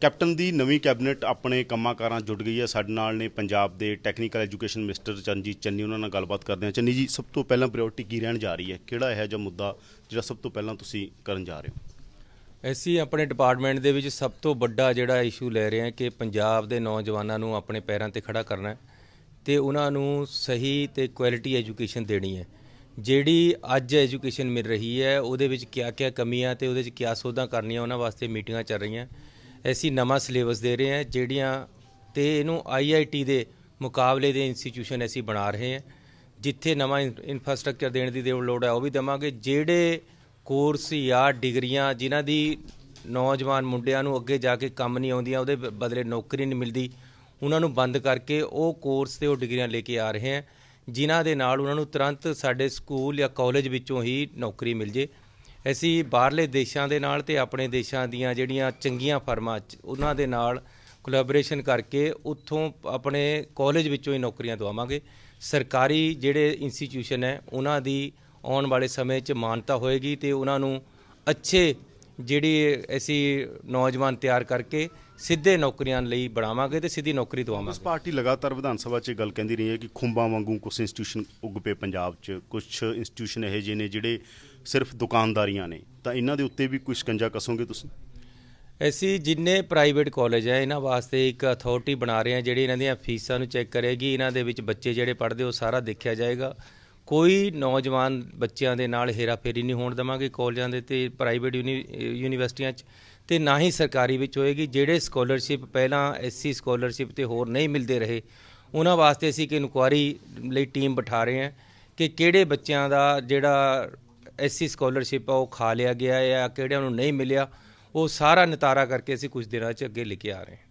Captain ਦੀ ਨਵੀਂ cabinet ਆਪਣੇ ਕੰਮਾਂ ਕਾਰਾਂ ਜੁੜ ਗਈ ਹੈ। ਸਾਡੇ ਨਾਲ ਨੇ ਪੰਜਾਬ ਦੇ technical education minister Charanjit Channi, ਉਹਨਾਂ ਨਾਲ ਗੱਲਬਾਤ ਕਰਦੇ ਹਾਂ। ਚੰਨੀ ਜੀ, ਸਭ ਤੋਂ ਪਹਿਲਾਂ ਪ੍ਰਾਇੋਰਟੀ ਕੀ ਰਹਿਣ ਜਾ ਰਹੀ ਹੈ? ਕਿਹੜਾ ਇਹ ਜਿਹਾ ਮੁੱਦਾ ਜਿਹੜਾ ਸਭ ਤੋਂ ਪਹਿਲਾਂ ਤੁਸੀਂ ਕਰਨ ਜਾ ਰਹੇ ਹੋ? ਅਸੀਂ ਆਪਣੇ ਡਿਪਾਰਟਮੈਂਟ ਦੇ ਵਿੱਚ ਸਭ ਤੋਂ ਵੱਡਾ ਜਿਹੜਾ ਇਸ਼ੂ ਲੈ ਰਹੇ ਹਾਂ ਕਿ ਪੰਜਾਬ ਦੇ ਨੌਜਵਾਨਾਂ ਨੂੰ ਆਪਣੇ ਪੈਰਾਂ ਤੇ ਖੜਾ ਕਰਨਾ ਹੈ ਤੇ ਉਹਨਾਂ ਨੂੰ ਸਹੀ ਤੇ ਕੁਆਲਿਟੀ ਐਜੂਕੇਸ਼ਨ ਦੇਣੀ ਹੈ। ਜਿਹੜੀ ਅੱਜ ਐਜੂਕੇਸ਼ਨ ਮਿਲ ਰਹੀ ਹੈ, ਉਹਦੇ ਵਿੱਚ ਕਿਆ-ਕਿਆ ਕਮੀਆਂ ਤੇ ਉਹਦੇ ਵਿੱਚ ਕਿਆ ਸੋਧਾਂ ਕਰਨੀਆਂ, ਉਹਨਾਂ ਵਾਸਤੇ ਮੀਟਿੰਗਾਂ ਚੱਲ ਰਹੀਆਂ। ਅਸੀਂ ਨਵਾਂ ਸਿਲੇਬਸ ਦੇ ਰਹੇ ਹਾਂ, ਜਿਹੜੀਆਂ ਤੇ ਇਹਨੂੰ ਆਈਆਈਟੀ ਦੇ ਮੁਕਾਬਲੇ ਦੇ ਇੰਸਟੀਚਿਊਸ਼ਨ ਅਸੀਂ ਬਣਾ ਰਹੇ ਹਾਂ। ਜਿੱਥੇ ਨਵਾਂ ਇਨਫਰਾਸਟ੍ਰਕਚਰ ਦੇਣ ਦੀ ਦੇ ਲੋੜ ਹੈ, ਉਹ ਵੀ ਦੇਵਾਂਗੇ। ਜਿਹੜੇ ਕੋਰਸ ਜਾਂ ਡਿਗਰੀਆਂ ਜਿਨ੍ਹਾਂ ਦੀ ਨੌਜਵਾਨ ਮੁੰਡਿਆਂ ਨੂੰ ਅੱਗੇ ਜਾ ਕੇ ਕੰਮ ਨਹੀਂ ਆਉਂਦੀਆਂ, ਉਹਦੇ ਬਦਲੇ ਨੌਕਰੀ ਨਹੀਂ ਮਿਲਦੀ, ਉਹਨਾਂ ਨੂੰ ਬੰਦ ਕਰਕੇ ਉਹ ਕੋਰਸ ਤੇ ਉਹ ਡਿਗਰੀਆਂ ਲੈ ਕੇ ਆ ਰਹੇ ਹਾਂ। ਜਿਨ੍ਹਾਂ ਦੇ ਨਾਲ ਉਹਨਾਂ ਨੂੰ ਤੁਰੰਤ ਸਾਡੇ ਸਕੂਲ ਜਾਂ ਕਾਲਜ ਵਿੱਚੋਂ ਹੀ ਨੌਕਰੀ ਮਿਲ ਜੇ। ਅਸੀਂ ਬਾਹਰਲੇ ਦੇਸ਼ਾਂ ਦੇ ਨਾਲ ਤੇ ਆਪਣੇ ਦੇਸ਼ਾਂ ਦੀਆਂ ਜਿਹੜੀਆਂ ਚੰਗੀਆਂ ਫਰਮਾਂ ਚ- ਉਹਨਾਂ ਦੇ ਨਾਲ ਕੋਲੈਬੋਰੇਸ਼ਨ ਕਰਕੇ ਉੱਥੋਂ ਆਪਣੇ ਕਾਲਜ ਵਿੱਚੋਂ ਹੀ ਨੌਕਰੀਆਂ ਦਵਾਵਾਂਗੇ। ਸਰਕਾਰੀ ਜਿਹੜੇ ਇੰਸਟੀਚਿਊਸ਼ਨ ਹੈ, ਉਹਨਾਂ ਦੀ ਆਉਣ ਵਾਲੇ ਸਮੇਂ 'ਚ ਮਾਨਤਾ ਹੋਏਗੀ ਤੇ ਉਹਨਾਂ ਨੂੰ ਅੱਛੇ ਜਿਹੜੀ ਅਸੀਂ ਨੌਜਵਾਨ ਤਿਆਰ ਕਰਕੇ ਸਿੱਧੇ ਨੌਕਰੀਆਂ ਲਈ ਬਣਾਵਾਂਗੇ ਤੇ ਸਿੱਧੀ ਨੌਕਰੀ ਦਵਾਵਾਂਗੇ ਪਾਰਟੀ ਲਗਾਤਾਰ ਵਿਧਾਨ ਸਭਾ 'ਚ ਇਹ ਗੱਲ ਕਹਿੰਦੀ ਰਹੀ ਹੈ ਕਿ ਖੁੰਬਾਂ ਵਾਂਗੂ ਕੁਝ ਇੰਸਟੀਟਿਊਸ਼ਨ ਉੱਗ ਪਏ ਪੰਜਾਬ 'ਚ ਕੁਝ ਇੰਸਟੀਟਿਊਸ਼ਨ ਇਹੋ ਜਿਹੇ ਨੇ ਜਿਹੜੇ ਸਿਰਫ ਦੁਕਾਨਦਾਰੀਆਂ ਨੇ। ਤਾਂ ਇਹਨਾਂ ਦੇ ਉੱਤੇ ਵੀ ਕੋਈ ਸ਼ਿਕੰਜਾ ਕਸੋਗੇ ਤੁਸੀਂ? ਅਸੀਂ ਜਿੰਨੇ ਪ੍ਰਾਈਵੇਟ ਕਾਲਜ ਹੈ ਇਹਨਾਂ ਵਾਸਤੇ ਇੱਕ ਅਥਾਰਟੀ ਬਣਾ ਰਹੇ ਹਾਂ ਜਿਹੜੀ ਇਹਨਾਂ ਦੀਆਂ ਫੀਸਾਂ ਨੂੰ ਚੈੱਕ ਕਰੇਗੀ ਇਹਨਾਂ ਦੇ ਵਿੱਚ ਬੱਚੇ ਜਿਹੜੇ ਪੜ੍ਹਦੇ ਉਹ ਸਾਰਾ ਦੇਖਿਆ ਜਾਏਗਾ। ਕੋਈ ਨੌਜਵਾਨ ਬੱਚਿਆਂ ਦੇ ਨਾਲ ਹੇਰਾਫੇਰੀ ਨਹੀਂ ਹੋਣ ਦੇਵਾਂਗੇ ਕਾਲਜਾਂ ਦੇ ਤੇ ਪ੍ਰਾਈਵੇਟ ਯੂਨੀਵਰਸਿਟੀਆਂ 'ਚ ਤੇ ਨਾ ਹੀ ਸਰਕਾਰੀ ਵਿੱਚ ਹੋਏਗੀ। ਜਿਹੜੇ ਸਕਾਲਰਸ਼ਿਪ ਪਹਿਲਾਂ ਐਸਸੀ ਸਕਾਲਰਸ਼ਿਪ ਤੇ ਹੋਰ ਨਹੀਂ ਮਿਲਦੇ ਰਹੇ, ਉਹਨਾਂ ਵਾਸਤੇ ਅਸੀਂ ਇੱਕ ਇਨਕੁਆਰੀ ਲਈ ਟੀਮ ਬਿਠਾ ਰਹੇ ਹਾਂ ਕਿ ਕਿਹੜੇ ਬੱਚਿਆਂ ਦਾ ਜਿਹੜਾ ਐਸਸੀ ਸਕਾਲਰਸ਼ਿਪ ਆ ਉਹ ਖਾ ਲਿਆ ਗਿਆ ਜਾਂ ਕਿਹੜਿਆਂ ਨੂੰ ਨਹੀਂ ਮਿਲਿਆ, ਉਹ ਸਾਰਾ ਨਿਤਾਰਾ ਕਰਕੇ ਅਸੀਂ ਕੁਝ ਦਿਨਾਂ 'ਚ ਅੱਗੇ ਲੈ ਕੇ ਆ ਰਹੇ ਹਾਂ।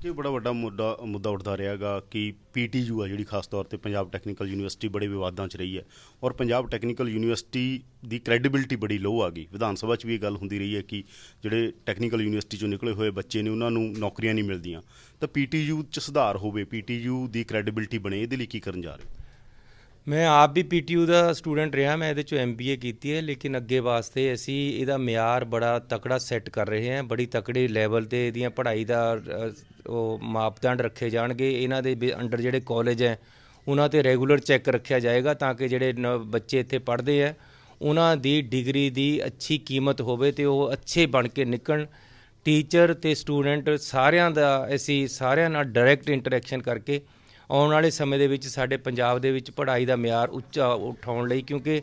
ਇੱਕ ਇਹ ਬੜਾ ਵੱਡਾ ਮੁੱਦਾ ਮੁੱਦਾ ਉੱਠਦਾ ਰਿਹਾਗਾ ਕਿ ਪੀਟੀਯੂ ਆ ਜਿਹੜੀ ਖਾਸ ਤੌਰ ਤੇ ਪੰਜਾਬ ਟੈਕਨੀਕਲ ਯੂਨੀਵਰਸਿਟੀ ਬੜੇ ਵਿਵਾਦਾਂ 'ਚ ਰਹੀ ਹੈ ਔਰ ਪੰਜਾਬ ਟੈਕਨੀਕਲ ਯੂਨੀਵਰਸਿਟੀ ਦੀ ਕ੍ਰੈਡੀਬਿਲਟੀ ਬੜੀ ਲੋ ਆ ਗਈ। ਵਿਧਾਨ ਸਭਾ 'ਚ ਵੀ ਇਹ ਗੱਲ ਹੁੰਦੀ ਰਹੀ ਹੈ ਕਿ ਜਿਹੜੇ ਟੈਕਨੀਕਲ ਯੂਨੀਵਰਸਿਟੀ 'ਚੋਂ ਨਿਕਲੇ ਹੋਏ ਬੱਚੇ ਨੇ ਉਹਨਾਂ ਨੂੰ ਨੌਕਰੀਆਂ ਨਹੀਂ ਮਿਲਦੀਆਂ। ਤਾਂ ਪੀਟੀਯੂ 'ਚ ਸੁਧਾਰ ਹੋਵੇ, ਪੀਟੀਯੂ ਦੀ ਕ੍ਰੈਡੀਬਿਲਟੀ ਬਣੇ, ਇਹਦੇ ਲਈ ਕੀ ਕਰਨ ਜਾ ਰਹੇ ਮੈਂ ਆਪ ਵੀ ਪੀਟੀਯੂ ਦਾ ਸਟੂਡੈਂਟ ਰਿਹਾ, ਮੈਂ ਇਹਦੇ ਚੋਂ ਐਮਬੀਏ ਕੀਤੀ ਹੈ, ਲੇਕਿਨ ਅੱਗੇ ਵਾਸਤੇ ਅਸੀਂ ਇਹਦਾ ਮਿਆਰ ਬੜਾ ਤਕੜਾ ਸੈੱਟ ਕਰ ਰਹੇ ਹਾਂ, ਬੜੀ ਤਕੜੇ ਲੈਵਲ ਤੇ ਇਹਦੀਆਂ ਪੜ੍ਹਾਈ ਦਾ ਉਹ ਮਾਪਦੰਡ ਰੱਖੇ ਜਾਣਗੇ, ਇਹਨਾਂ ਦੇ ਅੰਡਰ ਜਿਹੜੇ ਕਾਲਜ ਹੈ, ਉਹਨਾਂ ਤੇ ਰੈਗੂਲਰ ਚੈੱਕ ਰੱਖਿਆ ਜਾਏਗਾ ਤਾਂ ਕਿ ਜਿਹੜੇ ਨ- ਬੱਚੇ ਇੱਥੇ ਪੜ੍ਹਦੇ ਹੈ, ਉਹਨਾਂ ਦੀ ਡਿਗਰੀ ਦੀ ਅੱਛੀ ਕੀਮਤ ਹੋਵੇ ਤੇ ਉਹ ਅੱਛੇ ਬਣ ਕੇ ਨਿਕਲਣ। ਟੀਚਰ ਤੇ ਸਟੂਡੈਂਟ ਸਾਰਿਆਂ ਦਾ, ਅਸੀਂ ਸਾਰਿਆਂ ਨਾਲ ਡਾਇਰੈਕਟ ਇੰਟਰੈਕਸ਼ਨ ਕਰਕੇ ਆਉਣ ਵਾਲੇ ਸਮੇਂ ਦੇ ਵਿੱਚ ਸਾਡੇ ਪੰਜਾਬ ਦੇ ਵਿੱਚ ਪੜ੍ਹਾਈ ਦਾ ਮਿਆਰ ਉੱਚਾ ਉਠਾਉਣ ਲਈ ਕਿਉਂਕਿ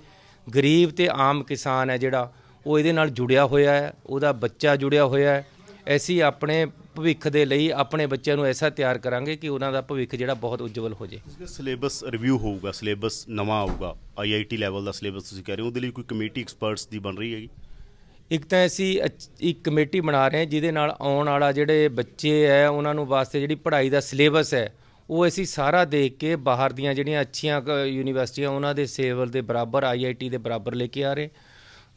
ਗਰੀਬ ਤੇ ਆਮ ਕਿਸਾਨ ਹੈ ਜਿਹੜਾ ਉਹ ਇਹਦੇ ਨਾਲ ਜੁੜਿਆ ਹੋਇਆ ਹੈ ਉਹਦਾ ਬੱਚਾ ਜੁੜਿਆ ਹੋਇਆ ਹੈ। ਅਸੀਂ ਆਪਣੇ ਭਵਿੱਖ ਦੇ ਲਈ ਆਪਣੇ ਬੱਚਿਆਂ ਨੂੰ ਐਸਾ ਤਿਆਰ ਕਰਾਂਗੇ ਕਿ ਉਹਨਾਂ ਦਾ ਭਵਿੱਖ ਜਿਹੜਾ ਬਹੁਤ ਉਜਵਲ ਹੋ ਜੇ ਸਿਲੇਬਸ ਰਿਵਿਊ ਹੋਊਗਾ ਸਿਲੇਬਸ ਨਵਾਂ ਆਊਗਾ ਆਈਆਈਟੀ ਲੈਵਲ ਦਾ ਸਿਲੇਬਸ ਤੁਸੀਂ ਕਹਿ ਰਹੇ ਹੋ ਉਹਦੇ ਲਈ ਕੋਈ ਕਮੇਟੀ ਐਕਸਪਰਟਸ ਦੀ ਬਣ ਰਹੀ ਹੈਗੀ? ਇੱਕ ਤਾਂ ਅਸੀਂ ਇੱਕ ਕਮੇਟੀ ਬਣਾ ਰਹੇ ਹਾਂ ਜਿਹਦੇ ਨਾਲ ਆਉਣ ਵਾਲਾ ਜਿਹੜੇ ਬੱਚੇ ਹੈ ਉਹਨਾਂ ਨੂੰ ਵਾਸਤੇ ਜਿਹੜੀ ਪੜ੍ਹਾਈ ਦਾ ਸਿਲੇਬਸ ਹੈ ਉਹ ਅਸੀਂ ਸਾਰਾ ਦੇਖ ਕੇ ਬਾਹਰ ਦੀਆਂ ਜਿਹੜੀਆਂ ਅੱਛੀਆਂ ਕ- ਯੂਨੀਵਰਸਿਟੀਆਂ, ਉਹਨਾਂ ਦੇ ਸੇਵਲ ਦੇ ਬਰਾਬਰ ਆਈਆਈਟੀ ਦੇ ਬਰਾਬਰ ਲੈ ਕੇ ਆ ਰਹੇ।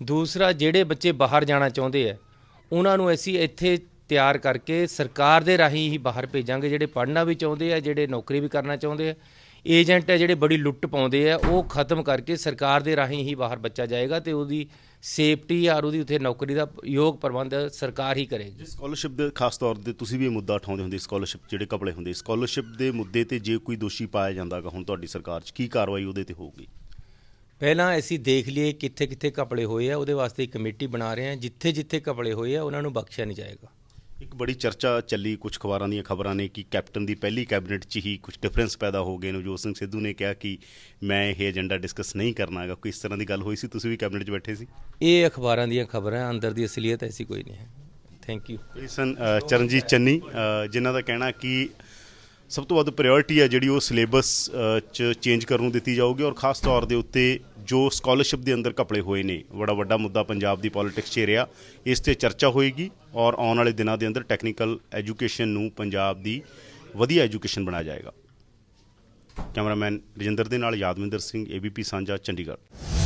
ਦੂਸਰਾ, ਜਿਹੜੇ ਬੱਚੇ ਬਾਹਰ ਜਾਣਾ ਚਾਹੁੰਦੇ ਹੈ ਉਹਨਾਂ ਨੂੰ ਅਸੀਂ ਇੱਥੇ ਤਿਆਰ ਕਰਕੇ ਸਰਕਾਰ ਦੇ ਰਾਹੀਂ ਹੀ ਬਾਹਰ ਭੇਜਾਂਗੇ। ਜਿਹੜੇ ਪੜ੍ਹਨਾ ਵੀ ਚਾਹੁੰਦੇ ਆ, ਜਿਹੜੇ ਨੌਕਰੀ ਵੀ ਕਰਨਾ ਚਾਹੁੰਦੇ ਆ ਏਜੰਟ ਹੈ ਜਿਹੜੇ ਬੜੀ ਲੁੱਟ ਪਾਉਂਦੇ ਆ ਉਹ ਖਤਮ ਕਰਕੇ ਸਰਕਾਰ ਦੇ ਰਾਹੀਂ ਹੀ ਬਾਹਰ ਬੱਚਾ ਜਾਏਗਾ ਤੇ ਉਹਦੀ ਸੇਫਟੀ ਔਰ ਉਹਦੀ ਉੱਥੇ ਨੌਕਰੀ ਦਾ ਯੋਗ ਪ੍ਰਬੰਧ ਸਰਕਾਰ ਹੀ ਕਰੇਗੀ। ਸਕਾਲਰਸ਼ਿਪ ਦੇ ਖਾਸ ਤੌਰ ਤੇ ਤੁਸੀਂ ਵੀ ਇਹ ਮੁੱਦਾ ਉਠਾਉਂਦੇ ਹੁੰਦੇ ਸਕਾਲਰਸ਼ਿਪ ਜਿਹੜੇ ਕਪੜੇ ਹੁੰਦੇ ਸਕਾਲਰਸ਼ਿਪ ਦੇ ਮੁੱਦੇ ਤੇ ਜੇ ਕੋਈ ਦੋਸ਼ੀ ਪਾਇਆ ਜਾਂਦਾਗਾ ਹੁਣ ਤੁਹਾਡੀ ਸਰਕਾਰ 'ਚ ਕੀ ਕਾਰਵਾਈ ਉਹਦੇ ਤੇ ਹੋਊਗੀ? ਪਹਿਲਾਂ ਅਸੀਂ ਦੇਖ ਲਈਏ ਕਿੱਥੇ ਕਿੱਥੇ ਕਪੜੇ ਹੋਏ ਆ ਉਹਦੇ ਵਾਸਤੇ ਇੱਕ ਕਮੇਟੀ ਬਣਾ ਰਹੇ ਹਾਂ ਜਿੱਥੇ ਜਿੱਥੇ ਕਪੜੇ ਹੋਏ ਆ ਉਹਨਾਂ ਨੂੰ ਬਖਸ਼ਿਆ ਨਹੀਂ ਜਾਏਗਾ। ਇੱਕ ਬੜੀ ਚਰਚਾ ਚੱਲੀ ਕੁਝ ਖਬਰਾਂ ਦੀਆਂ ਖਬਰਾਂ ਨੇ ਕਿ ਕੈਪਟਨ ਦੀ ਪਹਿਲੀ ਕੈਬਨਿਟ 'ਚ ਹੀ ਕੁਝ ਡਿਫਰੈਂਸ ਪੈਦਾ ਹੋ ਗਏ ਨਵਜੋਤ ਸਿੰਘ ਸਿੱਧੂ ਨੇ ਕਿਹਾ ਕਿ ਮੈਂ ਇਹ ਏਜੰਡਾ ਡਿਸਕਸ ਨਹੀਂ ਕਰਨਾ ਹੈਗਾ। ਕੋਈ ਇਸ ਤਰ੍ਹਾਂ ਦੀ ਗੱਲ ਹੋਈ ਸੀ? ਤੁਸੀਂ ਵੀ ਕੈਬਨਿਟ 'ਚ ਬੈਠੇ ਸੀ? ਇਹ ਅਖਬਾਰਾਂ ਦੀਆਂ ਖਬਰਾਂ ਅੰਦਰ ਦੀ ਅਸਲੀਅਤ ਐਸੀ ਕੋਈ ਨਹੀਂ ਹੈ। ਥੈਂਕ ਯੂ ਸਨ ਚਰਨਜੀਤ ਚੰਨੀ ਜਿਨ੍ਹਾਂ ਦਾ ਕਹਿਣਾ ਕਿ ਸਭ ਤੋਂ ਵੱਧ ਪ੍ਰਾਇੋਰਟੀ ਹੈ ਜਿਹੜੀ ਉਹ ਸਿਲੇਬਸ ਚ ਚੇਂਜ ਕਰਨ ਨੂੰ ਦਿੱਤੀ ਜਾਊਗੀ ਔਰ ਖਾਸ ਤੌਰ ਦੇ ਉੱਤੇ ਜੋ ਸਕਾਲਰਸ਼ਿਪ ਦੇ ਅੰਦਰ ਕਪੜੇ ਹੋਏ ਨੇ, ਬੜਾ ਵੱਡਾ ਮੁੱਦਾ ਪੰਜਾਬ ਦੀ ਪੋਲਿਟਿਕਸ 'ਚ ਰਿਹਾ, ਇਸ ਤੇ ਚਰਚਾ ਹੋਏਗੀ ਔਰ ਆਉਣ ਵਾਲੇ ਦਿਨਾਂ ਦੇ ਅੰਦਰ ਟੈਕਨੀਕਲ ਐਜੂਕੇਸ਼ਨ ਨੂੰ ਪੰਜਾਬ ਦੀ ਵਧੀਆ ਐਜੂਕੇਸ਼ਨ ਬਣਾਇਆ ਜਾਏਗਾ। ਕੈਮਰਾਮੈਨ ਰਜਿੰਦਰ ਦੇ ਨਾਲ ਯਾਦਵਿੰਦਰ ਸਿੰਘ ਏਬੀਪੀ ਸਾਂਝਾ, ਚੰਡੀਗੜ੍ਹ।